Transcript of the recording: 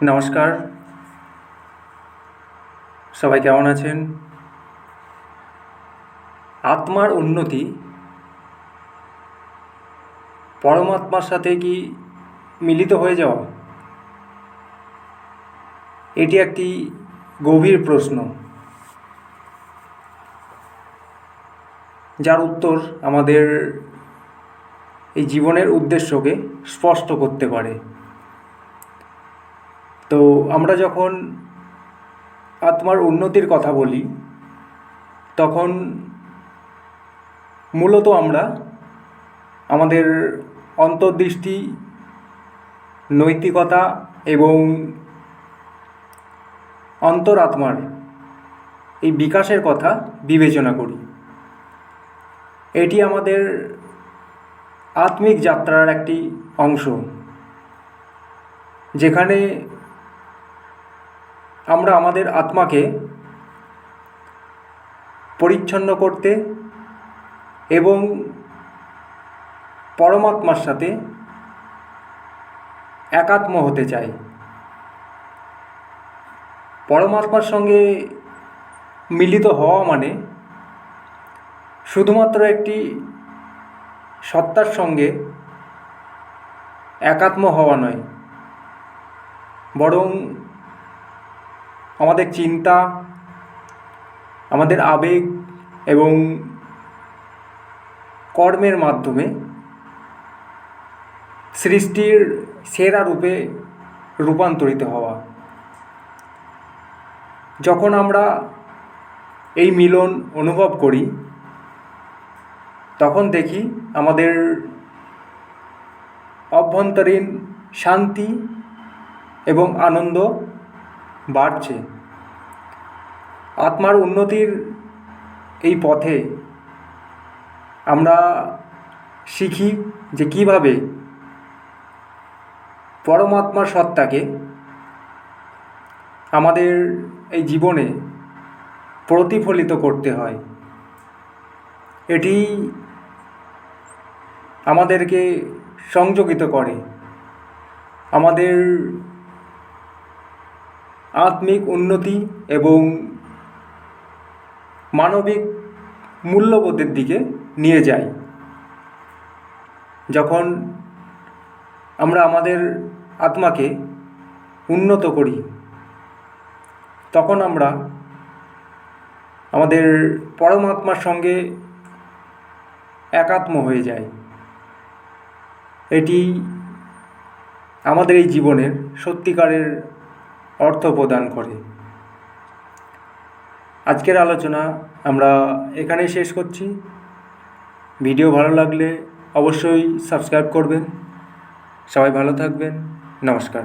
নমস্কার। সবাই কেমন আছেন? আত্মার উন্নতি। পরমাত্মার সাথে কি মিলিত হয়ে যাওয়া? এটি একটি গভীর প্রশ্ন। যার উত্তর আমাদের এই জীবনের উদ্দেশ্যকে স্পষ্ট করতে পারে। তো আমরা যখন আত্মার উন্নতির কথা বলি, তখন মূলত আমরা আমাদের অন্তর্দৃষ্টি, নৈতিকতা এবং অন্তরাত্মার এই বিকাশের কথা বিবেচনা করি। এটি আমাদের আত্মিক যাত্রার একটি অংশ, যেখানে আমরা আমাদের আত্মাকে পরিচ্ছন্ন করতে এবং পরমাত্মার সাথে একাত্ম হতে চাই। পরমাত্মার সঙ্গে মিলিত হওয়া মানে শুধুমাত্র একটি সত্তার সঙ্গে একাত্ম হওয়া নয়, বরং আমাদের চিন্তা, আমাদের আবেগ এবং কর্মের মাধ্যমে সৃষ্টির সেরা রূপে রূপান্তরিত হওয়া। যখন আমরা এই মিলন অনুভব করি, তখন দেখি আমাদের অভ্যন্তরীণ শান্তি এবং আনন্দ বাড়ছে। আত্মার উন্নতির এই পথে আমরা শিখি যে কীভাবে পরমাত্মার সত্তাকে আমাদের এই জীবনে প্রতিফলিত করতে হয়। এটি আমাদেরকে সংযোগিত করে। আমাদের আত্মিক উন্নতি এবং মানবিক মূল্যবোধের দিকে নিয়ে যাই। যখন আমরা আমাদের আত্মাকে উন্নত করি, তখন আমরা আমাদের পরমাত্মার সঙ্গে একাত্ম হয়ে যাই। এটি আমাদের এই জীবনের সত্যিকারের অর্থ প্রদান করে। আজকের আলোচনা আমরা এখানেই শেষ করছি। ভিডিও ভালো লাগলে অবশ্যই সাবস্ক্রাইব করবেন। সবাই ভালো থাকবেন। নমস্কার।